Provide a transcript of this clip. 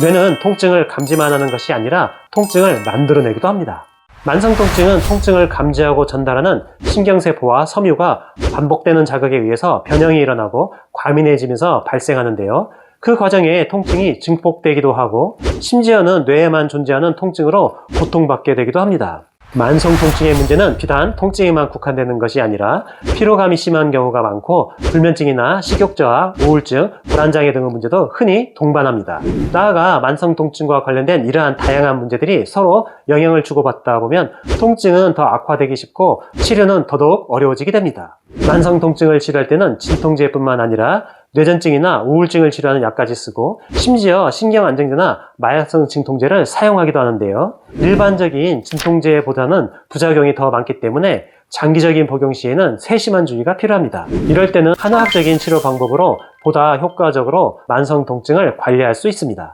뇌는 통증을 감지만 하는 것이 아니라 통증을 만들어내기도 합니다. 만성 통증은 통증을 감지하고 전달하는 신경세포와 섬유가 반복되는 자극에 의해서 변형이 일어나고 과민해지면서 발생하는데요. 그 과정에 통증이 증폭되기도 하고 심지어는 뇌에만 존재하는 통증으로 고통받게 되기도 합니다. 만성 통증의 문제는 비단 통증에만 국한되는 것이 아니라 피로감이 심한 경우가 많고 불면증이나 식욕저하, 우울증, 불안장애 등의 문제도 흔히 동반합니다. 나아가 만성 통증과 관련된 이러한 다양한 문제들이 서로 영향을 주고받다 보면 통증은 더 악화되기 쉽고 치료는 더더욱 어려워지게 됩니다. 만성 통증을 치료할 때는 진통제뿐만 아니라 뇌전증이나 우울증을 치료하는 약까지 쓰고 심지어 신경안정제나 마약성 진통제를 사용하기도 하는데요. 일반적인 진통제보다는 부작용이 더 많기 때문에 장기적인 복용 시에는 세심한 주의가 필요합니다. 이럴 때는 한의학적인 치료 방법으로 보다 효과적으로 만성 통증을 관리할 수 있습니다.